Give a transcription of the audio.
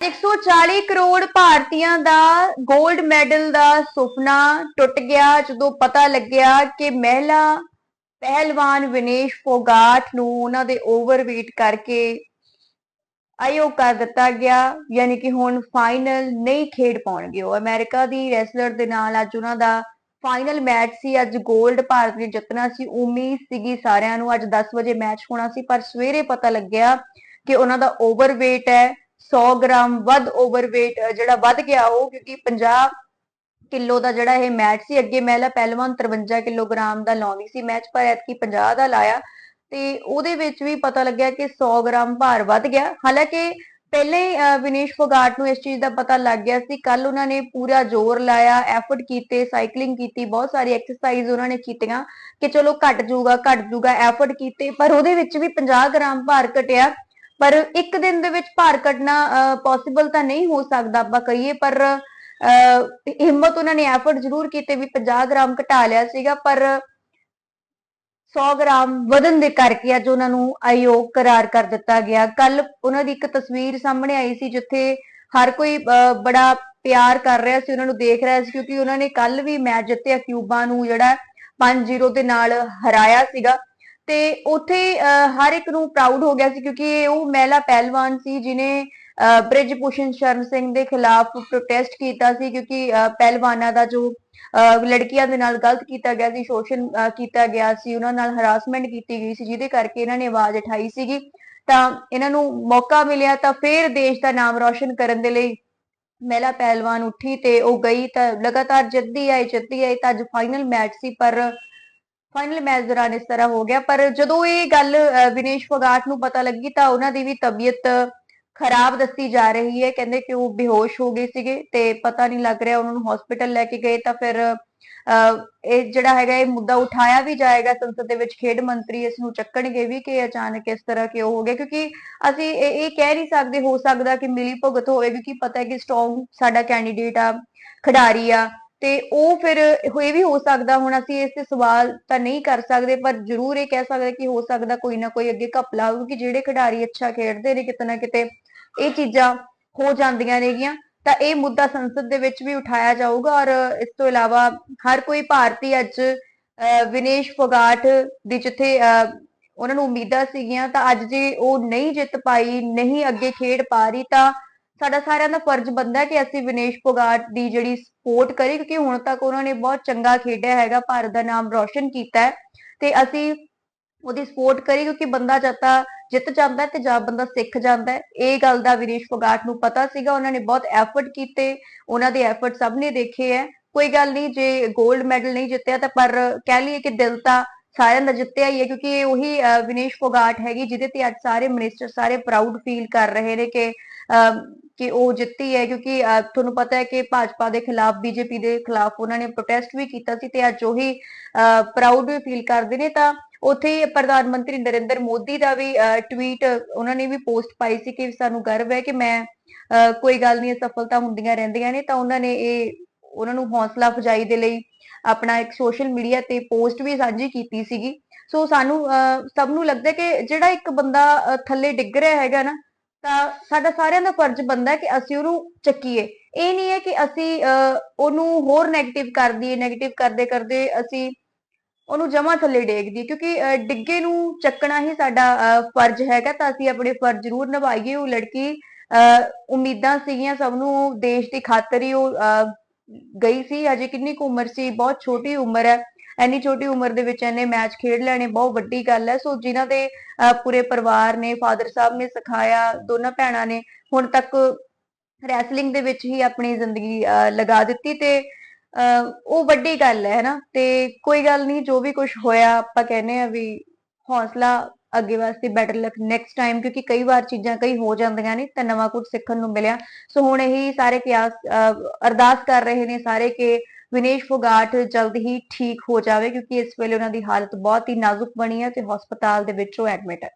140 ਕਰੋੜ ਭਾਰਤੀਆਂ ਦਾ 골ਡ ਮੈਡਲ ਦਾ ਸੁਪਨਾ ਟੁੱਟ ਗਿਆ, ਜਦੋਂ ਪਤਾ ਲੱਗਿਆ ਕਿ ਮਹਿਲਾ ਪਹਿਲਵਾਨ ਵਿਨੇਸ਼ ਫੋਗਾਟ ਨੂੰ ਉਹਨਾਂ ਦੇ ਓਵਰਵੇਟ ਕਰਕੇ ਆਇਓ ਕਰ ਦਿੱਤਾ ਗਿਆ, ਯਾਨੀ ਕਿ ਹੁਣ ਫਾਈਨਲ ਨਹੀਂ ਖੇਡ ਪਾਉਣਗੇ ਉਹ। ਅਮਰੀਕਾ ਦੀ ਰੈਸਲਰ ਦੇ ਨਾਲ ਅੱਜ ਉਹਨਾਂ ਦਾ ਫਾਈਨਲ ਮੈਚ ਸੀ, ਅੱਜ 골ਡ ਭਾਰਤ ਨੇ ਜਿੱਤਣਾ ਸੀ। ਉਮੀਦ ਸੀਗੀ ਸਾਰਿਆਂ ਨੂੰ, ਅੱਜ 10 ਵਜੇ ਮੈਚ ਹੋਣਾ ਸੀ, ਪਰ ਸਵੇਰੇ ਪਤਾ ਲੱਗਿਆ ਕਿ ਉਹਨਾਂ ਦਾ ਓਵਰਵੇਟ ਹੈ। 100 ਗ੍ਰਾਮ ਵੱਧ ਓਵਰਵੇਟ ਜਿਹੜਾ ਵੱਧ ਗਿਆ ਉਹ, ਕਿਉਂਕਿ 50 ਕਿਲੋ ਦਾ ਜਿਹੜਾ ਇਹ ਮੈਚ ਸੀ, ਅੱਗੇ ਮਹਿਲਾ ਪਹਿਲਵਾਨ 53 ਕਿਲੋਗ੍ਰਾਮ ਦਾ ਲਾਉਂਦੀ ਸੀ ਮੈਚ, ਪਰ ਐਤਕੀ 50 ਦਾ ਲਾਇਆ। ਤੇ ਉਹਦੇ ਵਿੱਚ ਵੀ ਪਤਾ ਲੱਗਿਆ ਕਿ 100 ਗ੍ਰਾਮ ਭਾਰ ਵੱਧ ਗਿਆ। ਹਾਲਾਂਕਿ ਪਹਿਲੇ ਵਿਨੇਸ਼ ਫੋਗਾਟ ਨੂੰ ਇਸ ਚੀਜ਼ ਦਾ ਪਤਾ ਲੱਗ ਗਿਆ ਸੀ। ਕੱਲ ਉਹਨਾਂ ਨੇ ਪੂਰਾ ਜ਼ੋਰ ਲਾਇਆ ਐਫਰਟ ਕੀਤੇ ਸਾਈਕਲਿੰਗ ਕੀਤੀ, ਬਹੁਤ ਸਾਰੀ ਐਕਸਰਸਾਈਜ਼ ਉਹਨਾਂ ਨੇ ਕੀਤੀਆਂ ਕਿ ਚਲੋ ਘਟ ਜਾਊਗਾ ਘਟ ਜਾਊਗਾ ਐਫਰਟ ਕੀਤੇ, ਪਰ ਉਹਦੇ ਵਿੱਚ ਵੀ 50 ਗ੍ਰਾਮ ਭਾਰ ਘਟਿਆ। ਪਰ ਇੱਕ ਦਿਨ ਦੇ ਵਿੱਚ ਭਾਰ ਘਟਣਾ ਪੋਸੀਬਲ ਤਾਂ ਨਹੀਂ ਹੋ ਸਕਦਾ ਆਪਾਂ ਕਹੀਏ ਪਰ ਅਹ, ਹਿੰਮਤ ਉਹਨਾਂ ਨੇ ਐਫਰਟ ਜ਼ਰੂਰ ਕੀਤੇ ਵੀ 50 ਗ੍ਰਾਮ ਘਟਾ ਲਿਆ ਸੀਗਾ ਪਰ 100 ਗ੍ਰਾਮ ਵਧਣ ਦੇ ਕਰਕੇ ਅੱਜ ਉਹਨਾਂ ਨੂੰ ਅਯੋਗ ਕਰਾਰ ਕਰ ਦਿੱਤਾ ਗਿਆ। ਕੱਲ ਉਹਨਾਂ ਦੀ ਇੱਕ ਤਸਵੀਰ ਸਾਹਮਣੇ ਆਈ ਸੀ ਜਿੱਥੇ ਹਰ ਕੋਈ ਅਹ, ਬੜਾ ਪਿਆਰ ਕਰ ਰਿਹਾ ਸੀ ਉਹਨਾਂ ਨੂੰ ਦੇਖ ਰਿਹਾ ਸੀ ਕਿਉਂਕਿ ਉਹਨਾਂ ਨੇ ਕੱਲ ਵੀ ਮੈਚ ਜਿੱਤਿਆ ਕਿਊਬਾ ਨੂੰ ਜਿਹੜਾ 5-0 ਦੇ ਨਾਲ ਹਰਾਇਆ ਸੀਗਾ। ਤੇ ਉੱਥੇ ਹਰ ਇੱਕ ਨੂੰ ਪ੍ਰਾਊਡ ਹੋ ਗਿਆ ਸੀ ਕਿਉਂਕਿ ਉਹ ਮਹਿਲਾ ਪਹਿਲਵਾਨ ਸੀ ਜਿਨੇ ਬ੍ਰਿਜ ਭੂਸ਼ਣ ਸ਼ਰਨ ਸਿੰਘ ਦੇ ਖਿਲਾਫ ਪ੍ਰੋਟੈਸਟ ਕੀਤਾ ਸੀ ਕਿਉਂਕਿ ਪਹਿਲਵਾਨਾਂ ਦਾ ਜੋ ਲੜਕੀਆਂ ਦੇ ਨਾਲ ਗਲਤ ਕੀਤਾ ਗਿਆ ਸੀ, ਸ਼ੋਸ਼ਣ ਕੀਤਾ ਗਿਆ ਸੀ, ਉਹਨਾਂ ਨਾਲ ਹਰਾਸਮੈਂਟ ਕੀਤੀ ਗਈ ਸੀ, ਜਿਹਦੇ ਕਰਕੇ ਇਹਨਾਂ ਨੇ ਆਵਾਜ਼ ਉਠਾਈ ਸੀਗੀ। ਤਾਂ ਇਹਨਾਂ ਨੂੰ ਮੌਕਾ ਮਿਲਿਆ ਤਾਂ ਫੇਰ ਦੇਸ਼ ਦਾ ਨਾਮ ਰੌਸ਼ਨ ਕਰਨ ਦੇ ਲਈ ਮਹਿਲਾ ਪਹਿਲਵਾਨ ਉੱਠੀ ਤੇ ਉਹ ਗਈ ਤਾਂ ਲਗਾਤਾਰ ਜਿੱਤਦੀ ਆਈ ਜਿੱਤਦੀ ਆਈ ਤਾਂ ਅੱਜ ਫਾਈਨਲ ਮੈਚ ਸੀ, ਪਰ ਫਾਈਨਲ ਮੈਚ ਦੌਰਾਨ ਇਸ ਤਰ੍ਹਾਂ ਹੋ ਗਿਆ। ਪਰ ਜਦੋਂ ਇਹ ਗੱਲ ਵਿਨੇਸ਼ ਫੋਗਾਟ ਨੂੰ ਪਤਾ ਲੱਗੀ ਤਾਂ ਉਹਨਾਂ ਦੀ ਵੀ ਤਬੀਅਤ ਖਰਾਬ ਦੱਸੀ ਜਾ ਰਹੀ ਹੈ। ਕਹਿੰਦੇ ਕਿ ਉਹ ਬੇਹੋਸ਼ ਹੋ ਗਏ ਸੀਗੇ ਤੇ ਪਤਾ ਨਹੀਂ ਲੱਗ ਰਿਹਾ ਉਹਨਾਂ ਨੂੰ ਹਸਪੀਟਲ ਲੈ ਕੇ ਗਏ ਤਾਂ ਫਿਰ ਇਹ ਜਿਹੜਾ ਹੈਗਾ ਇਹ ਮੁੱਦਾ ਉਠਾਇਆ ਵੀ ਜਾਏਗਾ ਸੰਸਦ ਦੇ ਵਿੱਚ। ਖੇਡ ਮੰਤਰੀ ਇਸ ਨੂੰ ਚੱਕਣਗੇ ਵੀ ਕਿ ਅਚਾਨਕ ਇਸ ਤਰ੍ਹਾਂ ਕਿਉਂ ਹੋ ਗਿਆ। ਕਿਉਂਕਿ ਅਸੀਂ ਇਹ ਇਹ ਕਹਿ ਨਹੀਂ ਸਕਦੇ, ਹੋ ਸਕਦਾ ਕਿ ਮਿਲੀ ਭੁਗਤ ਹੋਵੇ ਕਿਉਂਕਿ ਪਤਾ ਹੈ ਕਿ ਸਟਰੋਂਗ ਸਾਡਾ ਕੈਂਡੀਡੇਟ ਆ, ਖਿਡਾਰੀ ਆ ਤੇ ਉਹ ਫਿਰ ਇਹ ਵੀ ਹੋ ਸਕਦਾ ਹੁਣ ਅਸੀਂ ਇਸ ਤੇ ਸਵਾਲ ਤਾਂ ਨਹੀਂ ਕਰ ਸਕਦੇ ਪਰ ਜ਼ਰੂਰ ਇਹ ਕਹਿ ਸਕਦੇ ਕਿ ਹੋ ਸਕਦਾ ਕੋਈ ਨਾ ਕੋਈ ਅੱਗੇ ਘਪਲਾ ਹੋਊ ਕਿ ਜਿਹੜੇ ਖਿਡਾਰੀ ਅੱਛਾ ਖੇਡਦੇ ਨੇ ਕਿਤੇ ਨਾ ਕਿਤੇ ਇਹ ਚੀਜ਼ਾਂ ਹੋ ਜਾਂਦੀਆਂ ਨੇਗੀਆਂ। ਤਾਂ ਇਹ ਮੁੱਦਾ ਸੰਸਦ ਦੇ ਵਿੱਚ ਵੀ ਉਠਾਇਆ ਜਾਊਗਾ ਔਰ ਇਸ ਤੋਂ ਇਲਾਵਾ ਹਰ ਕੋਈ ਭਾਰਤੀ ਅੱਜ ਅਹ, ਵਿਨੇਸ਼ ਫੋਗਾਟ ਦੀ ਜਿੱਥੇ ਅਹ, ਉਹਨਾਂ ਨੂੰ ਉਮੀਦਾਂ ਸੀਗੀਆਂ ਤਾਂ ਅੱਜ ਜੇ ਉਹ ਨਹੀਂ ਜਿੱਤ ਪਾਈ ਨਹੀਂ ਅੱਗੇ ਖੇਡ ਪਾ ਰਹੀ ਤਾਂ ਸਾਡਾ ਸਾਰਿਆਂ ਦਾ ਫਰਜ਼ ਬਣਦਾ ਕਿ ਅਸੀਂ ਵਿਨੇਸ਼ ਫੋਗਾਟ ਦੀ ਜਿਹੜੀ ਸਪੋਰਟ ਕਰੀ, ਕਿਉਂਕਿ ਹੁਣ ਤੱਕ ਉਹਨਾਂ ਨੇ ਬਹੁਤ ਚੰਗਾ ਖੇਡਿਆ ਹੈਗਾ, ਭਾਰਤ ਦਾ ਨਾਮ ਰੌਸ਼ਨ ਕੀਤਾ ਹੈ। ਤੇ ਅਸੀਂ ਉਹਦੀ ਸਪੋਰਟ ਕਰੀ, ਕਿਉਂਕਿ ਬੰਦਾ ਜਦ ਤਾਂ ਜਿੱਤ ਜਾਂਦਾ ਤੇ ਜਾਂ ਬੰਦਾ ਸਿੱਖ ਜਾਂਦਾ ਇਹ ਗੱਲ ਦਾ ਵਿਨੇਸ਼ ਫੋਗਾਟ ਨੂੰ ਪਤਾ ਸੀਗਾ, ਉਹਨਾਂ ਨੇ ਬਹੁਤ ਐਫਰਟ ਕੀਤੇ, ਉਹਨਾਂ ਦੇ ਐਫਰਟ ਸਭ ਨੇ ਦੇਖੇ ਹੈ। ਕੋਈ ਗੱਲ ਨਹੀਂ, ਜੇ 골ਡ ਮੈਡਲ ਨਹੀਂ ਜਿੱਤਿਆ ਤਾਂ ਪਰ ਕਹਿ ਲਈਏ ਕਿ ਦਿਲ ਤਾਂ ਸਾਰਿਆਂ ਦਾ ਜਿੱਤਿਆ ਹੀ ਹੈ, ਕਿਉਂਕਿ ਉਹੀ ਵਿਨੇਸ਼ ਫੋਗਾਟ ਹੈਗੀ, ਜਿਹਦੇ ਤੇ ਅੱਜ ਸਾਰੇ ਮਿਨਿਸਟਰ ਸਾਰੇ ਪ੍ਰਾਊਡ ਫੀਲ ਕਰ ਰਹੇ ਨੇ ਕਿ ਕਿ ਉਹ ਜਿੱਤੀ ਹੈ, ਕਿਉਂਕਿ ਤੁਹਾਨੂੰ ਪਤਾ ਹੈ ਕਿ ਭਾਜਪਾ ਦੇ ਖਿਲਾਫ, ਬੀਜੇਪੀ ਦੇ ਖਿਲਾਫ ਉਹਨਾਂ ਨੇ ਪ੍ਰੋਟੈਸਟ ਵੀ ਕੀਤਾ ਸੀ ਤੇ ਅੱਜ ਉਹੀ ਪ੍ਰਾਊਡ ਫੀਲ ਕਰਦੇ ਨੇ। ਤਾਂ ਉੱਥੇ ਪ੍ਰਧਾਨ ਮੰਤਰੀ ਨਰਿੰਦਰ ਮੋਦੀ ਦਾ ਵੀ ਟਵੀਟ ਉਹਨਾਂ ਨੇ ਵੀ ਪੋਸਟ ਪਾਈ ਸੀ ਕਿ ਸਾਨੂੰ ਗਰਵ ਹੈ ਕਿ ਮੈਂ ਕੋਈ ਗੱਲ ਨਹੀਂ ਸਫਲਤਾ ਹੁੰਦੀਆਂ ਰਹਿੰਦੀਆਂ ਨੇ। ਤਾਂ ਉਹਨਾਂ ਨੇ ਇਹ, ਉਹਨਾਂ ਨੂੰ ਹੌਸਲਾ ਫਜਾਈ ਦੇ ਲਈ ਆਪਣਾ ਇੱਕ ਸੋਸ਼ਲ ਮੀਡੀਆ ਤੇ ਪੋਸਟ ਵੀ ਸਾਂਝੀ ਕੀਤੀ ਸੀਗੀ। ਸੋ ਸਾਨੂੰ ਸਭ ਨੂੰ ਲੱਗਦਾ ਕਿ ਜਿਹੜਾ ਇੱਕ ਬੰਦਾ ਥੱਲੇ ਡਿੱਗ ਰਿਹਾ ਹੈਗਾ ਨਾ ਤਾਂ ਸਾਡਾ ਸਾਰਿਆਂ ਦਾ ਫਰਜ਼ ਬਣਦਾ ਕਿ ਅਸੀਂ ਉਹਨੂੰ ਚੱਕੀਏ। ਇਹ ਨਹੀਂ ਹੈ ਕਿ ਅਸੀਂ ਉਹਨੂੰ ਹੋਰ 네ਗੇਟਿਵ ਕਰ ਦਈਏ 네ਗੇਟਿਵ ਕਰਦੇ ਕਰਦੇ ਅਸੀਂ ਉਹਨੂੰ ਜਮਾ ਥੱਲੇ ਡੇਗ ਦਈਏ ਕਿਉਂਕਿ ਅਹ, ਡਿੱਗੇ ਨੂੰ ਚੱਕਣਾ ਹੀ ਸਾਡਾ ਫਰਜ਼ ਹੈਗਾ ਤਾਂ ਅਸੀਂ ਆਪਣੇ ਫਰਜ਼ ਜ਼ਰੂਰ ਨਿਭਾਈਏ। ਉਹ ਲੜਕੀ ਅਹ, ਉਮੀਦਾਂ ਸੀਗੀਆਂ ਸਭ ਨੂੰ ਦੇਸ਼ ਦੀ ਖਾਤਰ ਹੀ ਉਹ ਗਈ ਸੀ ਅਜੇ ਕਿੰਨੀ ਕੁ ਉਮਰ ਸੀ? ਬਹੁਤ ਛੋਟੀ ਉਮਰ ਹੈ। ਇੰਨੀ ਛੋਟੀ ਉਮਰ ਦੇ ਵਿੱਚ ਇਹਨੇ ਮੈਚ ਖੇਡ ਲੈਣੇ ਬਹੁਤ ਵੱਡੀ ਗੱਲ ਹੈ। ਸੋ ਜਿਨ੍ਹਾਂ ਦੇ ਪੂਰੇ ਪਰਿਵਾਰ ਨੇ ਫਾਦਰ ਸਾਹਿਬ ਨੇ ਸਿਖਾਇਆ ਦੋਨਾਂ ਭੈਣਾਂ ਨੇ ਹੁਣ ਤੱਕ ਰੈਸਲਿੰਗ ਦੇ ਵਿੱਚ ਹੀ ਆਪਣੀ ਜ਼ਿੰਦਗੀ ਅਹ, ਲਗਾ ਦਿੱਤੀ ਤੇ ਅਹ, ਉਹ ਵੱਡੀ ਗੱਲ ਹੈ ਨਾ ਤੇ ਕੋਈ ਗੱਲ ਨਹੀਂ ਜੋ ਵੀ ਕੁਝ ਹੋਇਆ ਆਪਾਂ ਕਹਿੰਦੇ ਆ ਵੀ ਹੌਸਲਾ ਅੱਗੇ ਵਾਸਤੇ ਬੈਟਰ ਲੱਕ ਨੈਕਸਟ ਟਾਈਮ ਕਿਉਂਕਿ ਕਈ ਵਾਰ ਚੀਜ਼ਾਂ ਕਈ ਹੋ ਜਾਂਦੀਆਂ ਨੇ ਤਾਂ ਨਵਾਂ ਕੁਝ ਸਿੱਖਣ ਨੂੰ ਮਿਲਿਆ। ਸੋ ਹੁਣ ਇਹੀ ਸਾਰੇ ਕਿਆਸ ਅਹ, ਅਰਦਾਸ ਕਰ ਰਹੇ ਨੇ ਸਾਰੇ ਕਿ ਵਿਨੇਸ਼ ਫੋਗਾਟ ਜਲਦ ਹੀ ਠੀਕ ਹੋ ਜਾਵੇ ਕਿਉਂਕਿ ਇਸ ਵੇਲੇ ਉਹਨਾਂ ਦੀ ਹਾਲਤ ਬਹੁਤ ਹੀ ਨਾਜ਼ੁਕ ਬਣੀ ਹੈ ਤੇ ਹਸਪਤਾਲ ਦੇ ਵਿੱਚ ਉਹ ਐਡਮਿਟ ਹੈ।